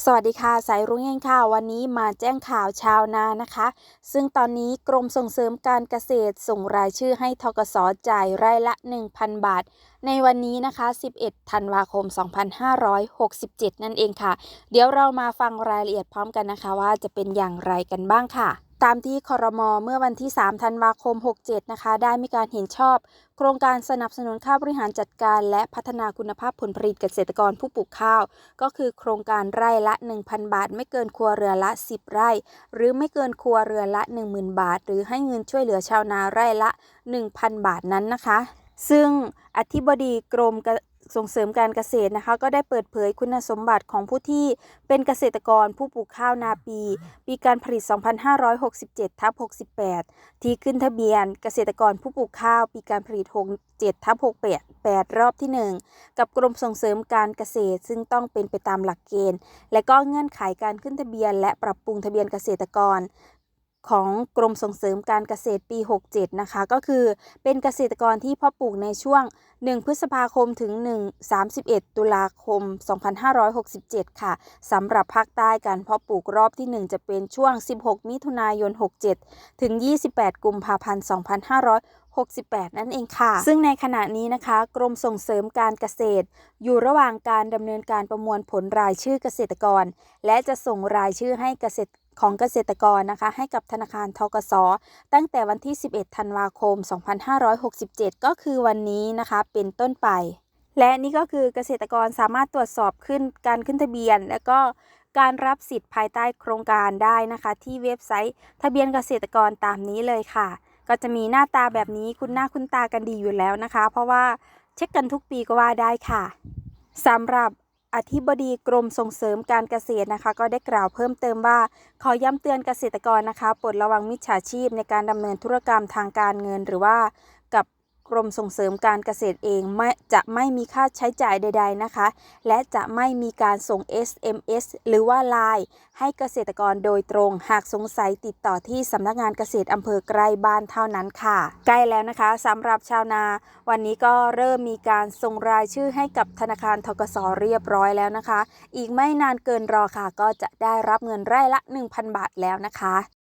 สวัสดีค่ะสายรุ้งเองค่ะ วันนี้มาแจ้งข่าวชาวนานะคะ ซึ่งตอนนี้กรมส่งเสริมการเกษตรส่งรายชื่อให้ทกสจ่ายไร่ละ 1,000 บาท ในวันนี้นะคะ 11 ธันวาคม 2567 นั่นเองค่ะ เดี๋ยวเรามาฟังรายละเอียดพร้อมกันนะคะว่าจะเป็นอย่างไรกันบ้างค่ะ ตามที่คอรมอเมื่อวันที่ 3 ธันวาคม 67 นะคะ ได้มีการเห็นชอบ โครงการสนับสนุนค่าบริหารจัดการ และพัฒนาคุณภาพผลผลิตเกษตรกรผู้ปลูกข้าว ก็คือโครงการไร่ละ 1,000 บาท ไม่เกินครัวเรือนละ 10 ไร่ หรือไม่เกินครัวเรือนละ 10,000 บาท หรือให้เงินช่วยเหลือชาวนาไร่ละ 1,000 บาทนั้นนะคะ ซึ่งอธิบดีกรม ส่งเสริมการเกษตรนะคะ ก็ได้เปิดเผยคุณสมบัติของผู้ที่เป็นเกษตรกรผู้ปลูกข้าวนาปี ปีการผลิต 2567ทับ68 ที่ขึ้นทะเบียนเกษตรกรผู้ปลูกข้าว ปีการผลิต 67ทับ68 รอบที่ 1 กับกรมส่งเสริมการเกษตร ซึ่งต้องเป็นไปตามหลักเกณฑ์ และก็เงื่อนไขการขึ้นทะเบียน และปรับปรุงทะเบียนเกษตรกร ของกรมส่งเสริมการเกษตรปี 67 นะคะ ก็คือเป็นเกษตรกรที่เพาะปลูกในช่วง 1 พฤษภาคมถึง 1 31 ตุลาคม 2567 ค่ะสำหรับภาคใต้การเพาะปลูกรอบที่ 1 จะเป็นช่วง 16 มิถุนายน 67 ถึง 28 กุมภาพันธ์ 2568 นั่นเองค่ะ ซึ่งในขณะนี้นะคะ กรมส่งเสริมการเกษตร อยู่ระหว่างการดำเนินการประมวลผลรายชื่อเกษตรกร และจะส่งรายชื่อให้เกษตร ของเกษตรกรนะคะ ให้กับธนาคารทกสตั้งแต่วันที่ 11 ธันวาคม 2567 ก็คือวันนี้นะคะ เป็นต้นไป และนี่ก็คือเกษตรกรสามารถตรวจสอบขึ้นการขึ้นทะเบียน และก็การรับสิทธิ์ภายใต้โครงการได้นะคะ ที่เว็บไซต์ ทะเบียนเกษตรกรตามนี้เลยค่ะ ก็จะมีหน้าตาแบบนี้คุณหน้าคุณตากันดีอยู่แล้วนะคะ เพราะว่าเช็คกันทุกปีก็ว่าได้ค่ะสำหรับ อธิบดีกรมส่งเสริมการเกษตรนะคะ ก็ได้กล่าวเพิ่มเติมว่า ขอย้ำเตือนเกษตรกรนะคะโปรดระวังมิจฉาชีพในการดำเนินธุรกรรมทางการเงิน หรือว่ากับ กรมส่งเสริมการเกษตรเองไม่จะไม่มีค่าใช้จ่ายใด ๆนะคะ และจะไม่มีการส่ง SMS หรือว่า Line ให้เกษตรกรโดยตรง หากสงสัยติดต่อที่สำนักงานเกษตรอำเภอใกล้บ้านเท่านั้นค่ะ ใกล้แล้วนะคะสำหรับชาวนา วันนี้ก็เริ่มมีการส่งรายชื่อให้กับธนาคารทกสเรียบร้อยแล้วนะคะ อีกไม่นานเกินรอค่ะ ก็จะได้รับเงินไร่ละ 1,000 บาทแล้วนะคะ